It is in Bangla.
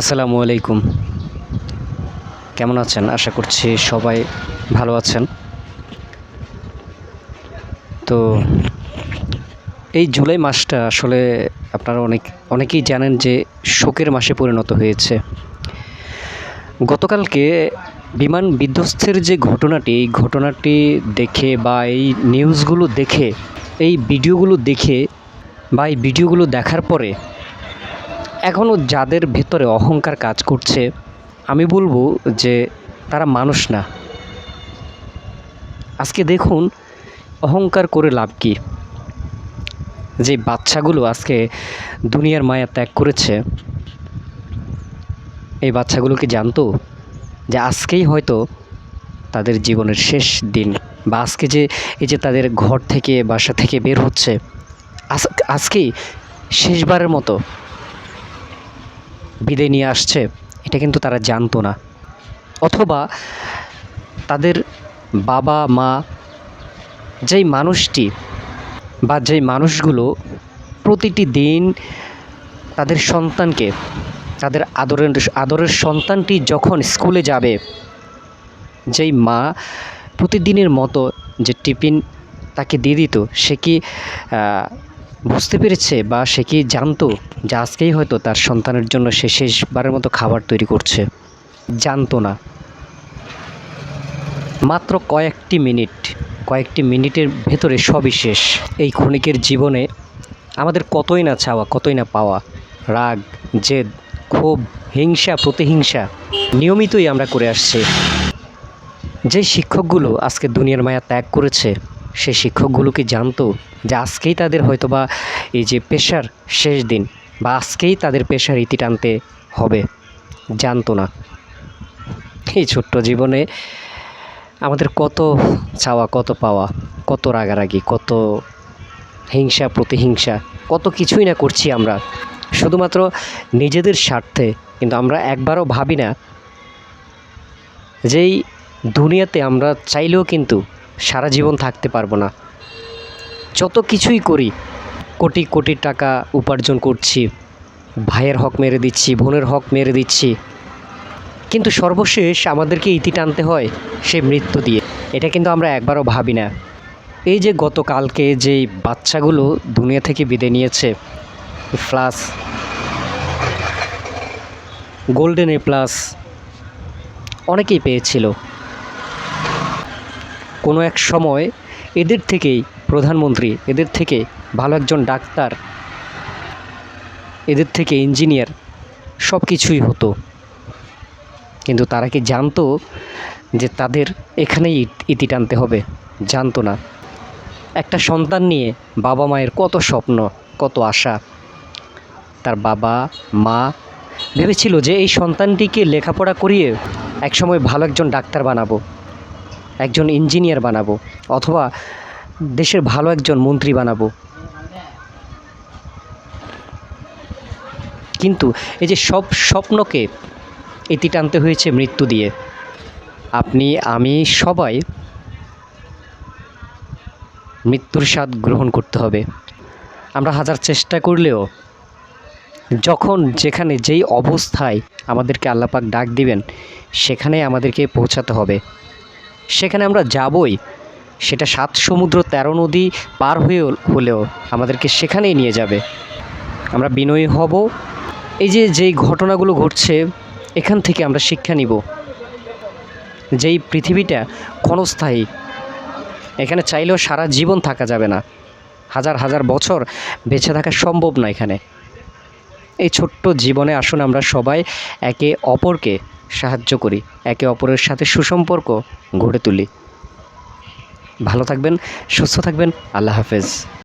আসসালামু আলাইকুম। কেমন আছেন? আশা করছি সবাই ভালো আছেন। তো এই জুলাই মাসটা আসলে আপনারা অনেক, অনেকেই জানেন যে শোকের মাসে পরিণত হয়েছে। গতকালকে বিমান বিধ্বস্তের যে ঘটনাটি, এই ঘটনাটি দেখে বা এই নিউজগুলো দেখে, এই ভিডিওগুলো দেখে বা এই ভিডিওগুলো দেখার পরে এখনও যাদের ভেতরে অহংকার কাজ করছে, আমি বলব যে তারা মানুষ না। আজকে দেখুন, অহংকার করে লাভ কি? যে বাচ্চাগুলো আজকে দুনিয়ার মায়া ত্যাগ করেছে, এই বাচ্চাগুলো কি জানতো যে আজকেই হয়তো তাদের জীবনের শেষ দিন বা আজকে যে এই যে তাদের ঘর থেকে, বাসা থেকে বের হচ্ছে, আজ- আজকেই শেষবারের মতো বিদায় নিয়ে আসছে, এটা কিন্তু তারা জানতো না। অথবা তাদের বাবা, মা, যেই মানুষটি বা যেই মানুষগুলো প্রতিটি দিন তাদের সন্তানকে, তাদের আদরের আদরের সন্তানটি যখন স্কুলে যাবে, যেই মা প্রতিদিনের মতো যে টিফিন তাকে দিয়ে দিত, সে কি বুঝতে পেরেছে বা সে কি জানতো যে আজকেই হয়তো তার সন্তানের জন্য সে শেষবারের মতো খাবার তৈরি করছে? জানতো না। মাত্র কয়েকটি মিনিট, কয়েকটি মিনিটের ভেতরে সবই শেষ। এই ক্ষণিকের জীবনে আমাদের কতই না চাওয়া, কতই না পাওয়া। রাগ, জেদ, ক্ষোভ, হিংসা, প্রতিহিংসা নিয়মিতই আমরা করে আসছি। যে শিক্ষকগুলো আজকে দুনিয়ার মায়া ত্যাগ করেছে সেই শিক্ষকগুলো কি জানতো যে আজকেই তাদের হয়তোবা এই যে পেশার শেষ দিন বা আজকেই তাদের পেশার ইতি টানতে হবে। জানতো না। এই ছোট্ট জীবনে আমাদের কত চাওয়া, কত পাওয়া, কত রাগারাগি, কত হিংসা, প্রতিহিংসা, কত কিছুই না করছি আমরা। শুধুমাত্র নিজেদের স্বার্থে, কিন্তু আমরা একবারও ভাবি না যেই দুনিয়াতে আমরা চাইলেও কিন্তু সারা জীবন থাকতে পারব না। যত কিছুই করি, কোটি কোটি টাকা উপার্জন করছি, ভাইয়ের হক মেরে দিচ্ছি, বোনের হক মেরে দিচ্ছি। কিন্তু সর্বশেষ আমাদেরকে ইতি টানতে হয় সেই মৃত্যু দিয়ে। এটা কিন্তু আমরা একবারও ভাবি না। এই যে গতকালকে যেই বাচ্চাগুলো দুনিয়া থেকে বিদায় নিয়েছে, প্লাস গোল্ডেন এ প্লাস, অনেকেই পেয়েছিল। কোনো এক সময় এদের থেকেই প্রধানমন্ত্রী, এদের থেকে ভালো একজন ডাক্তার, এদের থেকে ইঞ্জিনিয়ার সব কিছুই হতো। কিন্তু তারা কি জানতো যে তাদের এখানেই ইতি টানতে হবে? জানতো না। একটা সন্তান নিয়ে বাবা মায়ের কত স্বপ্ন, কত আশা। তার বাবা, মা ভেবেছিল যে এই সন্তানটিকে লেখাপড়া করিয়ে একসময় ভালো একজন ডাক্তার বানাবো। একজন ইঞ্জিনিয়ার বানাবো অথবা দেশের ভালো একজন মন্ত্রী বানাবো। কিন্তু এই যে সব স্বপ্নকে এটি টানতে হয়েছে মৃত্যু দিয়ে। আপনি, আমি সবাই মৃত্যুর স্বাদ গ্রহণ করতে হবে। আমরা হাজার চেষ্টা করলেও যখন যেখানে যেই অবস্থায় আমাদেরকে আল্লাপাক ডাক দিবেন সেখানে আমাদেরকে পৌঁছাতে হবে। সেখানে আমরা যাবই। সেটা সাত সমুদ্র তেরো নদী পার হয়ে হলেও আমাদেরকে সেখানেই নিয়ে যাবে। আমরা বিনয়ী হব। এই যে যেই ঘটনাগুলো ঘটছে, এখান থেকে আমরা শিক্ষা নিব। যেই পৃথিবীটা ক্ষণস্থায়ী, এখানে চাইলেও সারা জীবন থাকা যাবে না। হাজার হাজার বছর বেঁচে থাকা সম্ভব না এখানে। এই ছোট্ট জীবনে আসুন আমরা সবাই একে অপরকে সাহায্য করি। একে অপরের সাথে সুসম্পর্ক গড়ে তুলি। ভালো থাকবেন সুস্থ থাকবেন আল্লাহ হাফেজ।